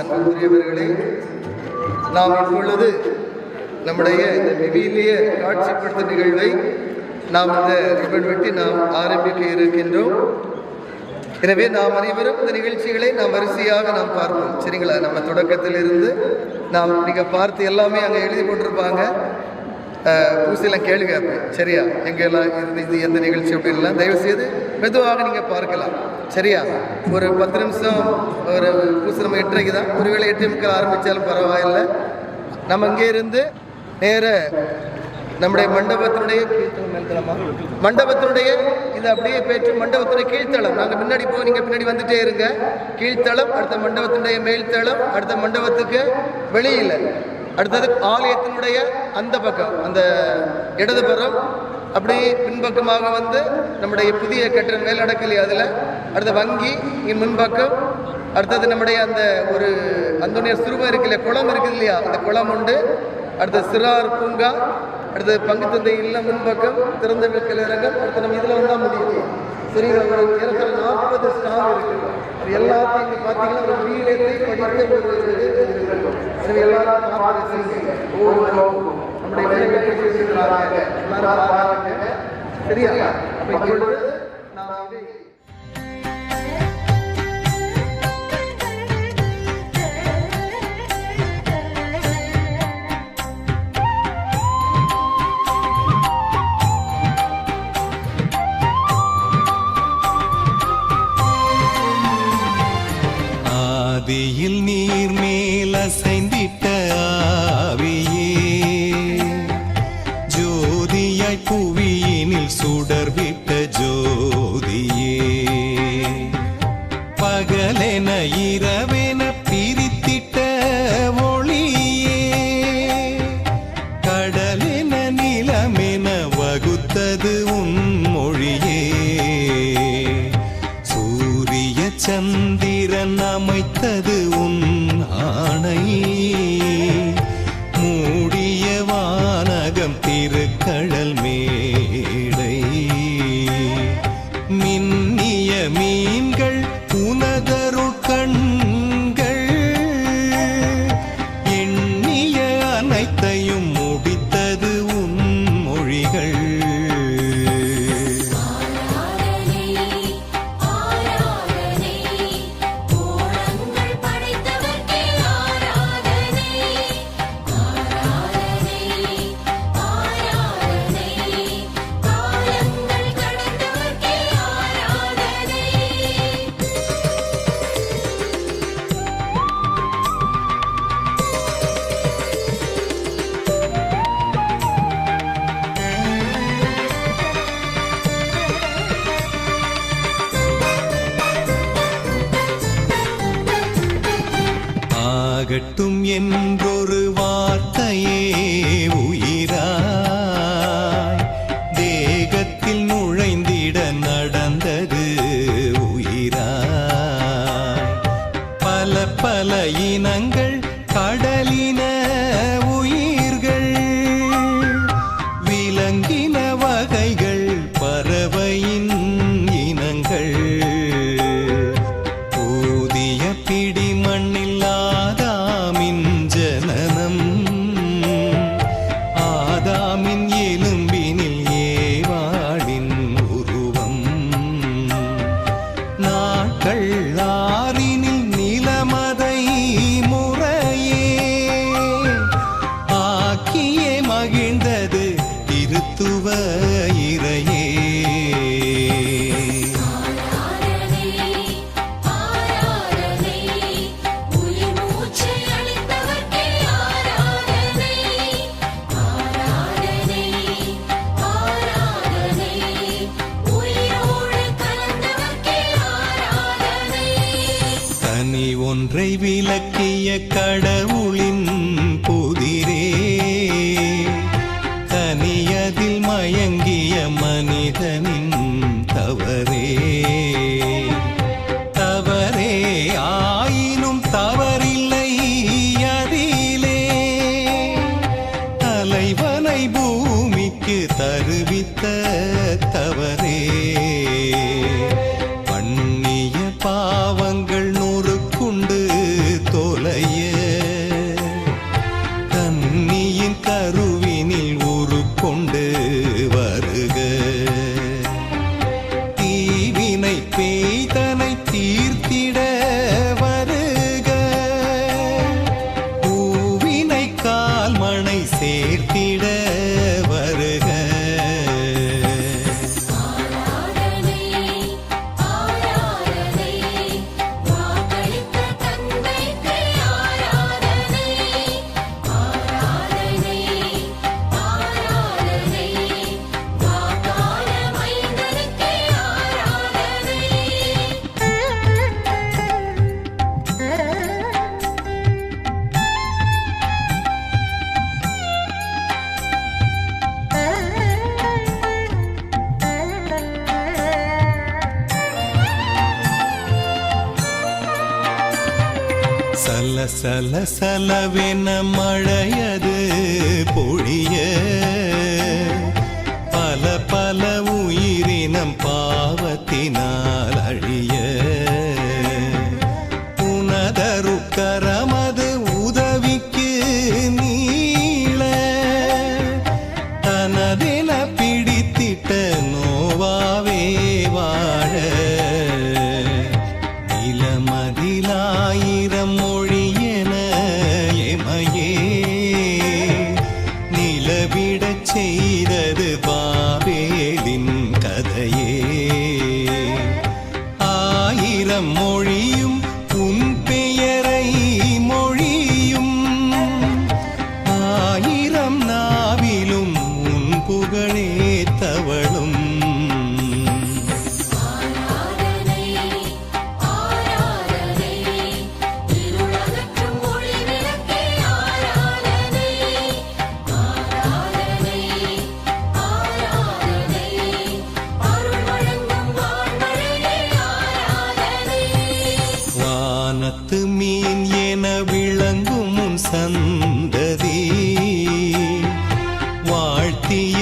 அன்புக்குரியவர்களே நாம் இப்பொழுது நம்முடைய இந்த விவிலிய காட்சிப்படுத்த நிகழ்வை நாம் இந்த ரிபன் வெட்டி நாம் ஆரம்பிக்க இருக்கின்றோம். எனவே நாம் அனைவரும் இந்த நிகழ்ச்சிகளை நாம் வரிசையாக நாம் பார்ப்போம். சரிங்களா? நம்ம தொடக்கத்திலிருந்து நாம் நீங்கள் பார்த்து எல்லாமே அங்கே எழுதி போட்டிருப்பாங்க. அஹ், கேள்வி கேட்பேன் சரியா? எங்கெல்லாம் இது இது எந்த நிகழ்ச்சி அப்படின்லாம் தயவு செய்து மெதுவாக நீங்கள் பார்க்கலாம். சரியா? ஒரு பத்து நிமிஷம் ஒரு பூசை நம்ம எட்டரைக்கு தான். ஒருவேளை எட்டு முக்கால் ஆரம்பித்தாலும் பரவாயில்லை. நம்ம இங்கே இருந்து நேர நம்முடைய மண்டபத்தினுடைய கீழ்த்தளம் மண்டபத்தினுடைய இது அப்படியே பேற்று மண்டபத்துடைய கீழ்த்தளம். நாங்கள் முன்னாடி போய் நீங்கள் பின்னாடி வந்துட்டே இருங்க. கீழ்த்தளம் அடுத்த மண்டபத்தினுடைய மேல்தளம் அடுத்த மண்டபத்துக்கு வெளியில். அடுத்தது ஆலயத்தினுடைய அந்த பக்கம் அந்த இடதுபுறம் அப்படி பின்பக்கமாக வந்து நம்முடைய புதிய கட்டிடம் மேலடக்கலி அதில் அடுத்த வங்கி இங்கே முன்பக்கம். அடுத்தது நம்முடைய அந்த ஒரு அந்தோனியர் சிறுவம் இருக்கு இல்லையா குளம் இருக்குது இல்லையா? அந்த குளம் உண்டு. அடுத்த சிறார் பூங்கா அடுத்தது பங்கு தந்தை இல்லை முன்பக்கம் திறந்த கலையரங்கம் அடுத்து நம்ம இதில் வந்தால் முடியும். சரிங்களா ஒரு நாற்பது ஸ்டால் இருக்கு அது எல்லாத்தையும் இங்கே பார்த்தீங்கன்னா ஒரு வீடத்தை படித்த ஒரு இது எல்லாரும் பார்த்து செய்யுங்க. ஒவ்வொரு நம்முடைய வேலைகளை செய்திருக்கிறாங்க எல்லாரும் பாருங்க சரியா? அப்போ இப்பொழுது என்றொரு வார்த்தையே உயிராய். தேகத்தில் நுழைந்திட நடந்தது உயிராய். பல பல இனங்கள் கடலின ஒன்றை விளக்கிய கடவுளின் புதிரே தனியதில் மயங்கிய மனிதனின் தவறே. சலசலவென மழையது பொழிய. பல பல உயிரினம் பாவத்தினார் செய்தது பா ശക്തിയ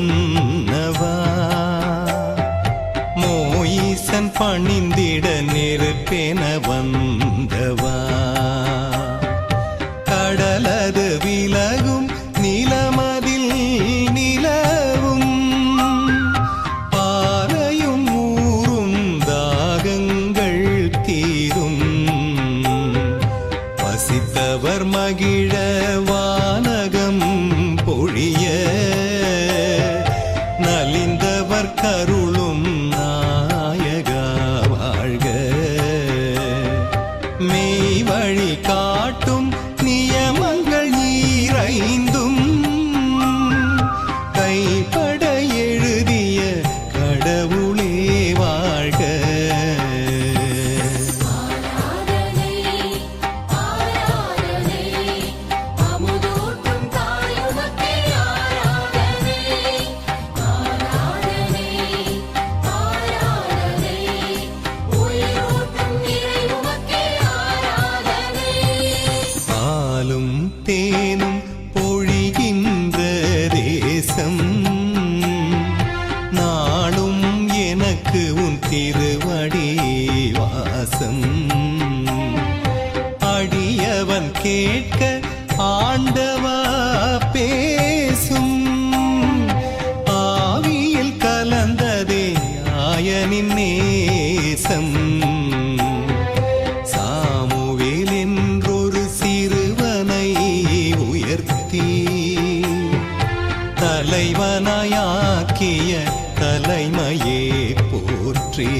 மன்னவா மோயிசன் பணிந்திட நெருப்பென வந்த come. கேட்டவன் கேட்க ஆண்டவா பேசும். ஆவியில் கலந்ததே ஆயனின் நேசம். சாமுவேல் என்றொரு சிறுவனை உயர்த்தி தலைவனாயாக்கிய தலைமையே போற்றே.